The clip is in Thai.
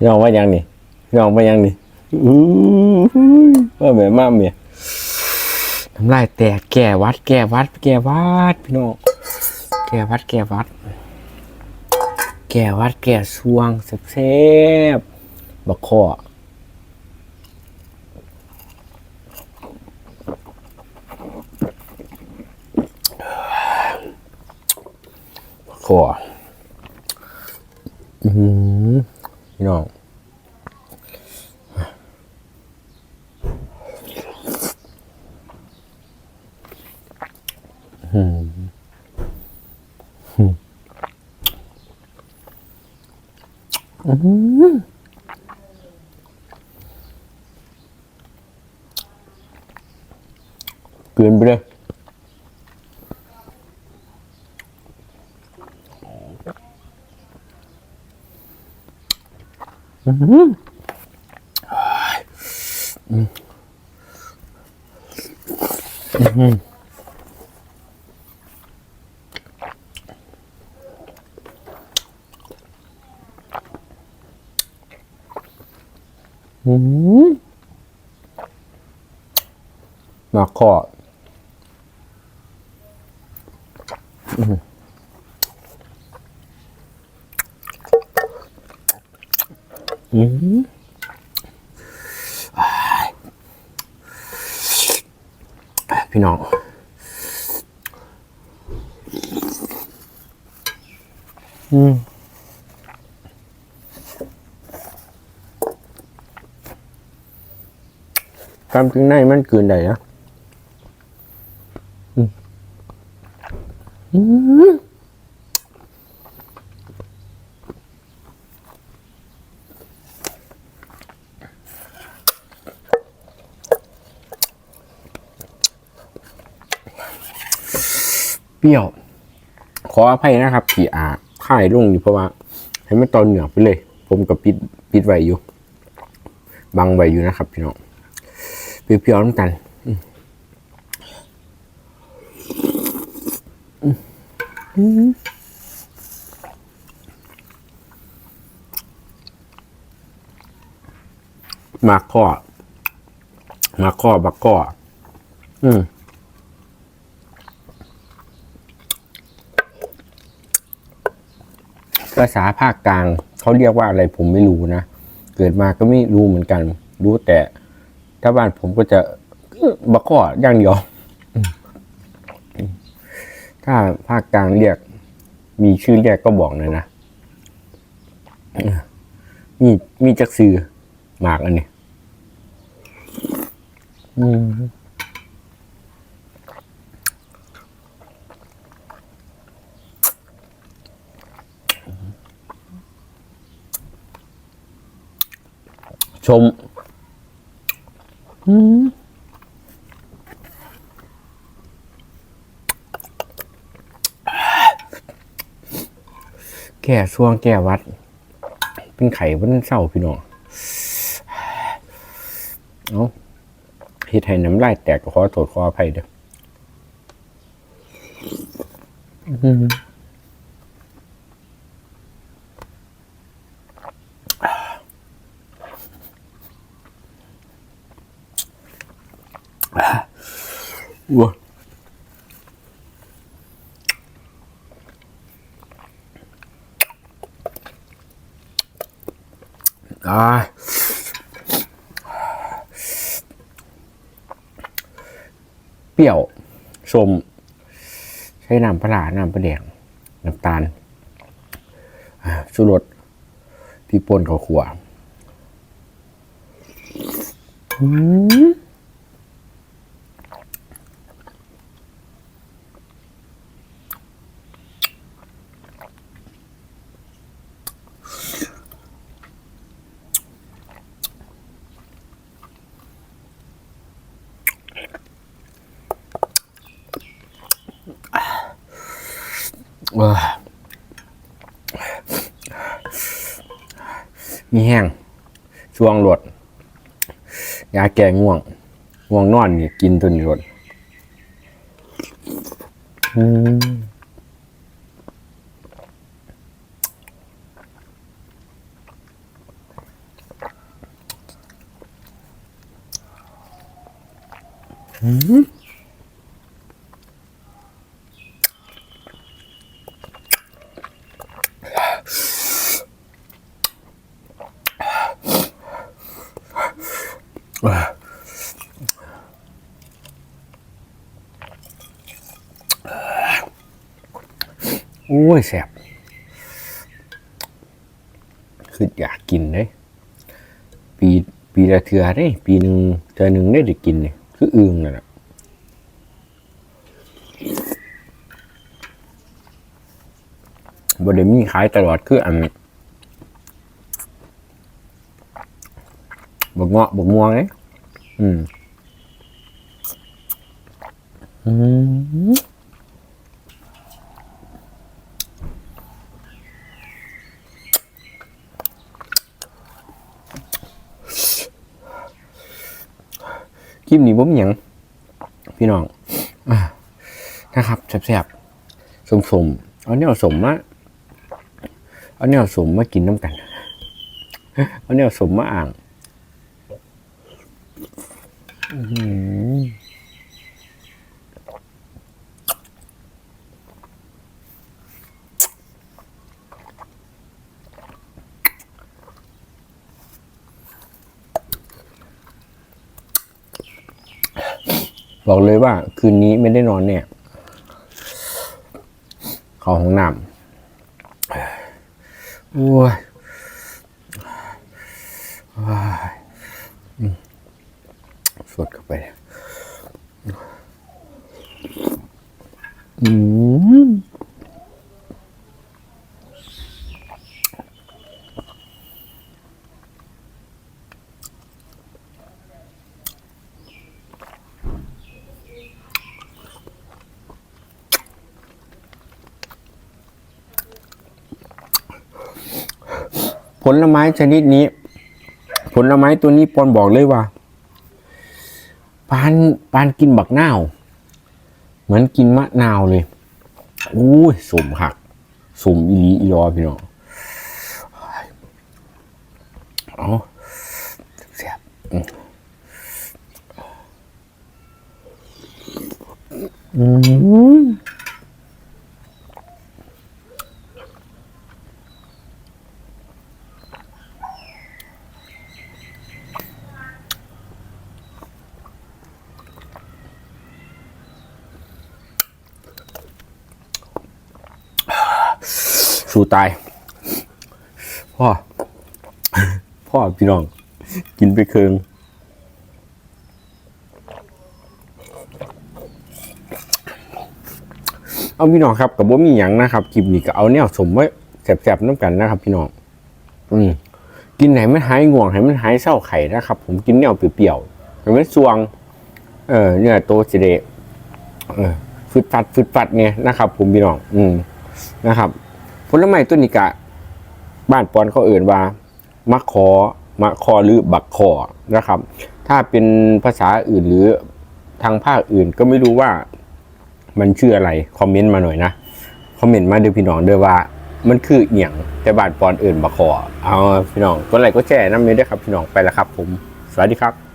พี่น้องว่ายังนี่พี่น้องว่ายังนี่อู้หูว่าแม่มาเมียน้ำลายแตกแก่วัด แก่วัด แก่วัดพี่น้องแก่วัด แก่วัด แก่วัด แก่สวงแซ่บๆบักข้อบักข้ออื พี่น้องอืมเกินไปเลย หืออืมอื้อหืออื้อหือมาข อืมอ้ายพี่น้อง อืมความจริงในมันเกินได้นะอืมอืม เปรี้ยว ขออภัยนะครับที่อาค่ายลงอยู่เพราะว่า ให้มันตอนเหนือไปเลย ผมกับปิดปิดไว้อยู่บังไว้อยู่นะครับ พี่น้องเปรี้ยวๆน้ำกันอืมอืมมาข้อมาข้อบักข้ออืม ภาษาภาคกลางเขาเรียกว่าอะไรผมไม่รู้นะ เกิดมาก็ไม่รู้เหมือนกัน รู้แต่ ถ้าบ้านผมก็จะบักข้อย่างเดียวอืมถ้าภาคกลางเรียก มีชื่อเรียกก็บอกหน่อยนะมีมีจักซือหมากอันนี้ อืม ชมอืมแก่ช่วงแก่วัด เป็นไข่วันเศร้าพี่น้องเอาเฮ็ดให้น้ำลายแตกก็ขอโทษขออภัยเด้อ ว้าอ่าเปรี้ยวชมใช้น้ำปลาน้ำปลาแดงน้ำตาลชูรสพริกป่นข้าวขัวอืม มีแห้งช่วงหลดยาแก้ง่วง ง่วงนอนนี่กินตันี้หลดอืมอืม โอ้ยแสบคืออยากกินเลยปีปีละเทือได้ ปีหนึ่งเทือหนึ่งได้ได้กินเลยคืออึงนั่นแหละบ่ได้มีขายตลอดคืออัน บกเงาะบกม่วงเลยอืมอืมคลิปนี้ผมหยังพี่น้องอนะครับแซ่บๆสมๆเอาเนี่ยสมมาเอาเนี่ยสมมากินน้ำกันเอาเนี่ยสมมาอ่าง บอกเลยว่าคืนนี้ไม่ได้นอนเนี่ยเข้าห้องน้ำโอ้ยว้ายอืม สดเข้าไป อืมผลไม้ชนิดนี้ ผลไม้ตัวนี้ปอนบอกเลยว่า ปานปานกินบักนาว เหมือนกินมะนาวเลยอู้ยสมหักสมอีลีอีรอพี่น้องเอาเสียบอืม สู้ตาย พ่อ พ่อพี่น้อง กินไปเคืองเอาพี่น้องครับกับว่ามีหยังนะครับคลิปนี้ก็เอาแนวสมไว้แสบๆน้ำกันนะครับ พี่น้องอืมกินไหนมันหายง่วงไหนมันหายเศร้าไข่นะครับ ผมกินแนวเปรี้ยวๆมันไม่สวง เออเนี่ยโตสิเดเออฟึดฟัดฟึดฟัดเนี่ยนะครับ ผมพี่น้อง อืมนะครับ ผลไม้ตัวนี้กะ บ้านปอนเขาเอ่นว่ามะขอมะคอหรือบักคอนะครับ ถ้าเป็นภาษาอื่นหรือทางภาคอื่นก็ไม่รู้ว่ามันชื่ออะไรคอมเมนต์มาหน่อยนะคอมเมนต์มาเดี๋ยวพี่น้องเด้วยว่ามันคือเอียงแต่บ้านปอนอื่นบักคอเอาพี่น้องก็ไลค์ก็แชร์น้ำนี้ด้ครับพี่น้องไปแล้วครับ ผมสวัสดีครับ